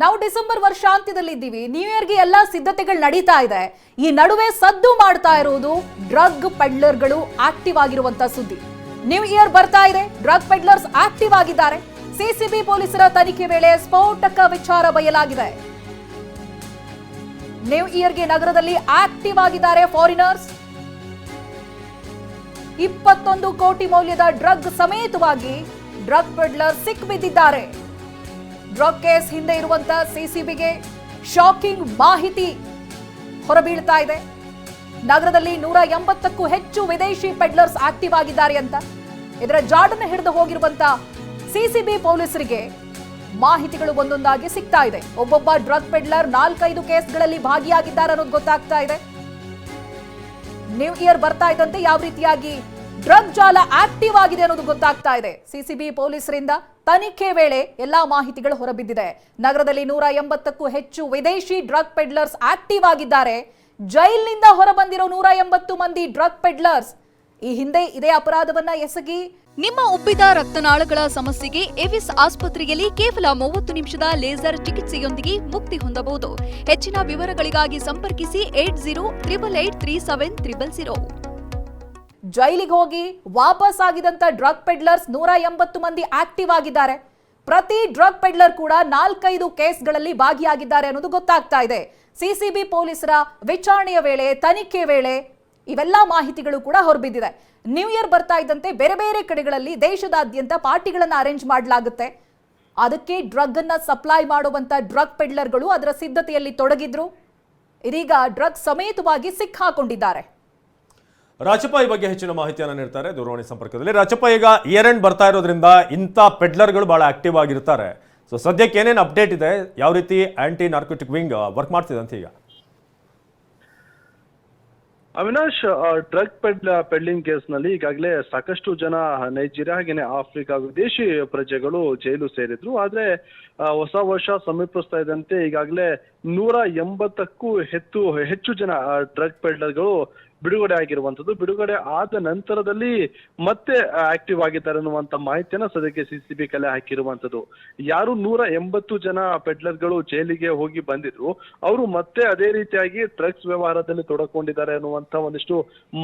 ನಾವು December ವರ್ಷಾಂತ್ಯದಲ್ಲಿದ್ದೀವಿ. New ಇಯರ್ಗೆ ಎಲ್ಲ ಸಿದ್ಧತೆಗಳು ನಡೀತಾ ಇದೆ. ಈ ನಡುವೆ ಸದ್ದು ಮಾಡ್ತಾ ಇರುವುದು ಡ್ರಗ್ ಪೆಡ್ಲರ್ಗಳು ಆಕ್ಟಿವ್ ಆಗಿರುವಂತ ಸುದ್ದಿ. ನ್ಯೂ ಇಯರ್ ಬರ್ತಾ ಇದೆ. ಡ್ರಗ್ ಪೆಡ್ಲರ್ಸ್ ಆಕ್ಟಿವ್ ಆಗಿದ್ದಾರೆ. ಸಿಸಿಬಿ ಪೊಲೀಸರ ತನಿಖೆ ವೇಳೆ ಸ್ಫೋಟಕ ವಿಚಾರ ಬಯಲಾಗಿದೆ. ನ್ಯೂ ಇಯರ್ಗೆ ನಗರದಲ್ಲಿ ಆಕ್ಟಿವ್ ಆಗಿದ್ದಾರೆ ಫಾರಿನರ್ಸ್ ಇಪ್ಪತ್ತೊಂದು ಕೋಟಿ ಮೌಲ್ಯದ ಡ್ರಗ್ ಸಮೇತವಾಗಿ ಡ್ರಗ್ ಪೆಡ್ಲರ್ ಸಿಕ್ ಬಿದ್ದಿದ್ದಾರೆ ಡ್ರಗ್ ಕೇಸ್ ಹಿಂದೆ ಇರುವಂತ ಸಿಸಿಬಿಗೆ ಶಾಕಿಂಗ್ ಮಾಹಿತಿ ಹೊರಬೀಳ್ತಾ ಇದೆ. ನಗರದಲ್ಲಿ ನೂರ ಎಂಬತ್ತಕ್ಕೂ ಹೆಚ್ಚು ವಿದೇಶಿ ಪೆಡ್ಲರ್ಸ್ ಆಕ್ಟಿವ್ ಆಗಿದ್ದಾರೆ ಅಂತ. ಇದರ ಜಾಡನ್ನು ಹಿಡಿದು ಹೋಗಿರುವಂತ ಸಿಸಿಬಿ ಪೊಲೀಸರಿಗೆ ಮಾಹಿತಿಗಳು ಒಂದೊಂದಾಗಿ ಸಿಗ್ತಾ ಇದೆ. ಒಬ್ಬೊಬ್ಬ ಡ್ರಗ್ ಪೆಡ್ಲರ್ ನಾಲ್ಕೈದು ಕೇಸ್ಗಳಲ್ಲಿ ಭಾಗಿಯಾಗಿದ್ದಾರೆ ಅನ್ನೋದು ಗೊತ್ತಾಗ್ತಾ ಇದೆ. ನ್ಯೂ ಇಯರ್ ಬರ್ತಾ ಇದ್ದಂತೆ ಯಾವ ರೀತಿಯಾಗಿ ಡ್ರಗ್ ಜಾಲ ಆಕ್ಟಿವ್ ಆಗಿದೆ ಅನ್ನೋದು ಗೊತ್ತಾಗ್ತಾ ಇದೆ. ಸಿಸಿಬಿ ಪೊಲೀಸರಿಂದ ತನಿಖೆ ವೇಳೆ ಎಲ್ಲಾ ಮಾಹಿತಿಗಳು ಹೊರಬಿದ್ದಿದೆ. ನಗರದಲ್ಲಿ ನೂರ ಎಂಬತ್ತಕ್ಕೂ ಹೆಚ್ಚು ವಿದೇಶಿ ಡ್ರಗ್ ಪೆಡ್ಲರ್ಸ್ ಆಕ್ಟಿವ್ ಆಗಿದ್ದಾರೆ. ಜೈಲಿನಿಂದ ಹೊರಬಂದಿರೋ ನೂರ ಎಂಬತ್ತು ಮಂದಿ ಡ್ರಗ್ ಪೆಡ್ಲರ್ಸ್. ಈ ಹಿಂದೆ ಇದೇ ಅಪರಾಧವನ್ನ ಎಸಗಿ ನಿಮ್ಮ ಉಬ್ಬಿದ ರಕ್ತನಾಳಗಳ ಸಮಸ್ಯೆಗೆ ಎವಿಸ್ ಆಸ್ಪತ್ರೆಯಲ್ಲಿ ಕೇವಲ ಮೂವತ್ತು ನಿಮಿಷದ ಲೇಸರ್ ಚಿಕಿತ್ಸೆಯೊಂದಿಗೆ ಮುಕ್ತಿ ಹೊಂದಬಹುದು. ಹೆಚ್ಚಿನ ವಿವರಗಳಿಗಾಗಿ ಸಂಪರ್ಕಿಸಿ eight zero triple eight three seven triple zero. ಜೈಲಿಗೆ ಹೋಗಿ ವಾಪಸ್ ಆಗಿದಂತ ಡ್ರಗ್ ಪೆಡ್ಲರ್ಸ್ ನೂರ ಎಂಬತ್ತು ಮಂದಿ ಆಕ್ಟಿವ್ ಆಗಿದ್ದಾರೆ. ಪ್ರತಿ ಡ್ರಗ್ ಪೆಡ್ಲರ್ ಕೂಡ ನಾಲ್ಕೈದು ಕೇಸ್ಗಳಲ್ಲಿ ಭಾಗಿಯಾಗಿದ್ದಾರೆ ಅನ್ನೋದು ಗೊತ್ತಾಗ್ತಾ ಇದೆ. ಸಿಸಿಬಿ ಪೊಲೀಸರ ವಿಚಾರಣೆಯ ವೇಳೆ, ತನಿಖೆ ವೇಳೆ ಇವೆಲ್ಲ ಮಾಹಿತಿಗಳು ಕೂಡ ಹೊರಬಿದ್ದಿದೆ. ನ್ಯೂ ಇಯರ್ ಬರ್ತಾ ಇದ್ದಂತೆ ಬೇರೆ ಬೇರೆ ಕಡೆಗಳಲ್ಲಿ ದೇಶದಾದ್ಯಂತ ಪಾರ್ಟಿಗಳನ್ನು ಅರೇಂಜ್ ಮಾಡಲಾಗುತ್ತೆ. ಅದಕ್ಕೆ ಡ್ರಗ್ ಅನ್ನ ಸಪ್ಲೈ ಮಾಡುವಂತ ಡ್ರಗ್ ಪೆಡ್ಲರ್ಗಳು ಅದರ ಸಿದ್ಧತೆಯಲ್ಲಿ ತೊಡಗಿದ್ರು. ಇದೀಗ ಡ್ರಗ್ ಸಮೇತವಾಗಿ ಸಿಕ್ಕಾಕೊಂಡಿದ್ದಾರೆ. ರಾಜಪ್ಪ ಈ ಬಗ್ಗೆ ಹೆಚ್ಚಿನ ಮಾಹಿತಿಯನ್ನು ನೀಡ್ತಾರೆ. ದೂರವಾಣಿ ಸಂಪರ್ಕದಲ್ಲಿ ರಾಜಪ್ಪ ಈಗ ಇಯರ್ ಎಂಡ್ ಬರ್ತಾ ಇರೋದ್ರಿಂದ ಇಂಥ ಪೆಡ್ಲರ್ಗಳು ಬಹಳ ಆಕ್ಟಿವ್ ಆಗಿರ್ತಾರೆ. ಸೊ ಸದ್ಯಕ್ಕೆ ಏನೇನು ಅಪ್ಡೇಟ್ ಇದೆ? ಯಾವ ರೀತಿ ಆಂಟಿ ನಾರ್ಕೋಟಿಕ್ ವಿಂಗ್ ವರ್ಕ್ ಮಾಡ್ತಿದೆ ಅಂತ ಈಗ? ಅವಿನಾಶ್ ಡ್ರಗ್ ಪೆಡ್ ಪೆಡ್ಲಿಂಗ್ ಕೇಸ್ನಲ್ಲಿ ಈಗಾಗಲೇ ಸಾಕಷ್ಟು ಜನ ನೈಜೀರಿಯಾ ಹಾಗೇನೆ ಆಫ್ರಿಕಾ, ವಿದೇಶಿ ಪ್ರಜೆಗಳು ಜೈಲು ಸೇರಿದ್ರು. ಆದ್ರೆ ಹೊಸ ವರ್ಷ ಸಮೀಪಿಸ್ತಾ ಇದ್ದಂತೆ ಈಗಾಗಲೇ ನೂರ ಎಂಬತ್ತಕ್ಕೂ ಹೆಚ್ಚು ಹೆಚ್ಚು ಜನ ಡ್ರಗ್ ಪೆಡ್ಲರ್ಗಳು ಬಿಡುಗಡೆ ಆಗಿರುವಂತದ್ದು ಬಿಡುಗಡೆ ಆದ ನಂತರದಲ್ಲಿ ಮತ್ತೆ ಆಕ್ಟಿವ್ ಆಗಿದ್ದಾರೆ ಅನ್ನುವಂತ ಮಾಹಿತಿಯನ್ನ ಸದ್ಯಕ್ಕೆ ಸಿಸಿಬಿ ಕಲೆ ಹಾಕಿರುವಂತದ್ದು ಯಾರು ನೂರ ಎಂಬತ್ತು ಜನ ಪೆಡ್ಲರ್ಗಳು ಜೈಲಿಗೆ ಹೋಗಿ ಬಂದಿದ್ರು, ಅವರು ಮತ್ತೆ ಅದೇ ರೀತಿಯಾಗಿ ಡ್ರಗ್ಸ್ ವ್ಯವಹಾರದಲ್ಲಿ ತೊಡಕೊಂಡಿದ್ದಾರೆ ಅನ್ನುವಂತ ಒಂದಿಷ್ಟು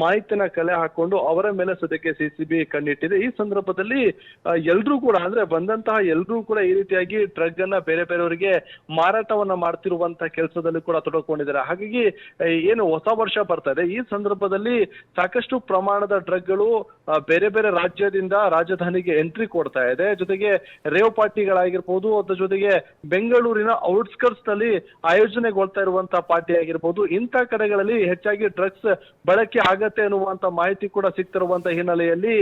ಮಾಹಿತಿನ ಕಲೆ ಹಾಕೊಂಡು ಅವರ ಮೇಲೆ ಸದ್ಯಕ್ಕೆ ಸಿಸಿಬಿ ಕಣ್ಣಿಟ್ಟಿದೆ. ಈ ಸಂದರ್ಭದಲ್ಲಿ ಎಲ್ರೂ ಕೂಡ, ಅಂದ್ರೆ ಬಂದಂತಹ ಎಲ್ರೂ ಕೂಡ ಈ ರೀತಿಯಾಗಿ ಡ್ರಗ್ ಅನ್ನ ಬೇರೆ ಬೇರೆಯವರಿಗೆ ಮಾರಾಟವನ್ನ ಮಾಡ್ತಿರುವಂತ ಕೆಲಸದಲ್ಲಿ ಕೂಡ ತೊಡಕೊಂಡಿದ್ದಾರೆ. ಹಾಗಾಗಿ ಏನು ಹೊಸ ವರ್ಷ ಬರ್ತಾ ಇದೆ. ಈ ಸಂದರ್ಭದಲ್ಲಿ ಸಾಕಷ್ಟು ಪ್ರಮಾಣದ ಡ್ರಗ್ಗಳು ಬೇರೆ ಬೇರೆ ರಾಜ್ಯದಿಂದ ರಾಜಧಾನಿಗೆ ಎಂಟ್ರಿ ಕೊಡ್ತಾ ಇದೆ. ಜೊತೆಗೆ ರೇವ್ ಪಾರ್ಟಿಗಳಾಗಿರ್ಬೋದು ಅದ್ರ ಜೊತೆಗೆ ಬೆಂಗಳೂರಿನ ಔಟ್ಸ್ಕರ್ಟ್ಸ್ನಲ್ಲಿ ಆಯೋಜನೆಗೊಳ್ತಾ ಇರುವಂತಹ ಪಾರ್ಟಿ ಆಗಿರ್ಬೋದು, ಇಂಥ ಕಡೆಗಳಲ್ಲಿ ಹೆಚ್ಚಾಗಿ ಡ್ರಗ್ಸ್ ಬಳಕೆ ಆಗತ್ತೆ ಅನ್ನುವಂತ ಮಾಹಿತಿ ಕೂಡ ಸಿಗ್ತಿರುವಂತ ಹಿನ್ನೆಲೆಯಲ್ಲಿ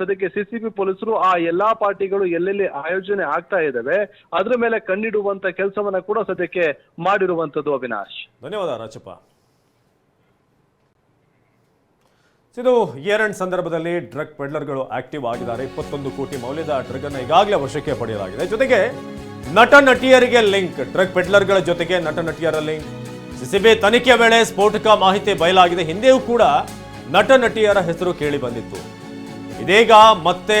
ಸದ್ಯಕ್ಕೆ ಸಿಸಿಬಿ ಪೊಲೀಸರು ಆ ಎಲ್ಲಾ ಪಾರ್ಟಿಗಳು ಎಲ್ಲೆಲ್ಲಿ ಆಯೋಜನೆ ಆಗ್ತಾ ಇದಾವೆ ಅದ್ರ ಮೇಲೆ ಕಣ್ಣಿಡುವಂತ ಕೆಲಸವನ್ನ ಕೂಡ ಸದ್ಯಕ್ಕೆ ಮಾಡಿರುವಂತದ್ದು ಅವಿನಾಶ್. ಧನ್ಯವಾದ ರಾಜಪ್ಪ. ಇದು ಇಯರ್ ಎಂಡ್ ಸಂದರ್ಭದಲ್ಲಿ ಡ್ರಗ್ ಪೆಡ್ಲರ್ಗಳು ಆಕ್ಟಿವ್ ಆಗಿದ್ದಾರೆ. ಇಪ್ಪತ್ತೊಂದು ಕೋಟಿ ಮೌಲ್ಯದ ಡ್ರಗ್ ಅನ್ನು ಈಗಾಗಲೇ ವಶಕ್ಕೆ ಪಡೆಯಲಾಗಿದೆ. ಜೊತೆಗೆ ನಟ ನಟಿಯರಿಗೆ ಲಿಂಕ್, ಡ್ರಗ್ ಪೆಡ್ಲರ್ಗಳ ಜೊತೆಗೆ ನಟ ನಟಿಯರ ಲಿಂಕ್ ಸಿಸಿಬಿ ತನಿಖೆ ವೇಳೆ ಸ್ಫೋಟಕ ಮಾಹಿತಿ ಬಯಲಾಗಿದೆ. ಹಿಂದೆಯೂ ಕೂಡ ನಟ ನಟಿಯರ ಹೆಸರು ಕೇಳಿ ಬಂದಿತ್ತು. ಇದೀಗ ಮತ್ತೆ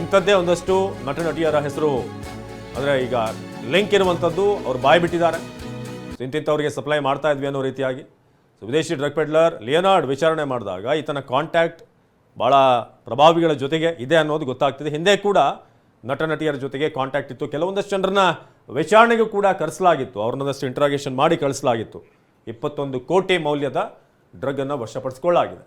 ಇಂಥದ್ದೇ ಒಂದಷ್ಟು ನಟ ನಟಿಯರ ಹೆಸರು, ಅಂದರೆ ಈಗ ಲಿಂಕ್ ಇರುವಂಥದ್ದು ಅವ್ರು ಬಾಯ್ಬಿಟ್ಟಿದ್ದಾರೆ. ಇಂತಿಂಥವ್ರಿಗೆ ಸಪ್ಲೈ ಮಾಡ್ತಾ ಇದ್ವಿ ಅನ್ನೋ ರೀತಿಯಾಗಿ. ಸೊ ವಿದೇಶಿ ಡ್ರಗ್ ಪೆಡ್ಲರ್ ಲಿಯನಾರ್ಡ್ ವಿಚಾರಣೆ ಮಾಡಿದಾಗ ಈತನ ಕಾಂಟ್ಯಾಕ್ಟ್ ಭಾಳ ಪ್ರಭಾವಿಗಳ ಜೊತೆಗೆ ಇದೆ ಅನ್ನೋದು ಗೊತ್ತಾಗ್ತಿದೆ. ಹಿಂದೆ ಕೂಡ ನಟ ನಟಿಯರ ಜೊತೆಗೆ ಕಾಂಟ್ಯಾಕ್ಟ್ ಇತ್ತು. ಕೆಲವೊಂದಷ್ಟು ಜನರನ್ನ ವಿಚಾರಣೆಗೂ ಕೂಡ ಕರೆಸಲಾಗಿತ್ತು. ಅವ್ರನ್ನೊಂದಷ್ಟು ಇಂಟ್ರಾಗೇಷನ್ ಮಾಡಿ ಕಳಿಸಲಾಗಿತ್ತು. ಇಪ್ಪತ್ತೊಂದು ಕೋಟಿ ಮೌಲ್ಯದ ಡ್ರಗ್ ಅನ್ನು ವಶಪಡಿಸಿಕೊಳ್ಳಲಾಗಿದೆ.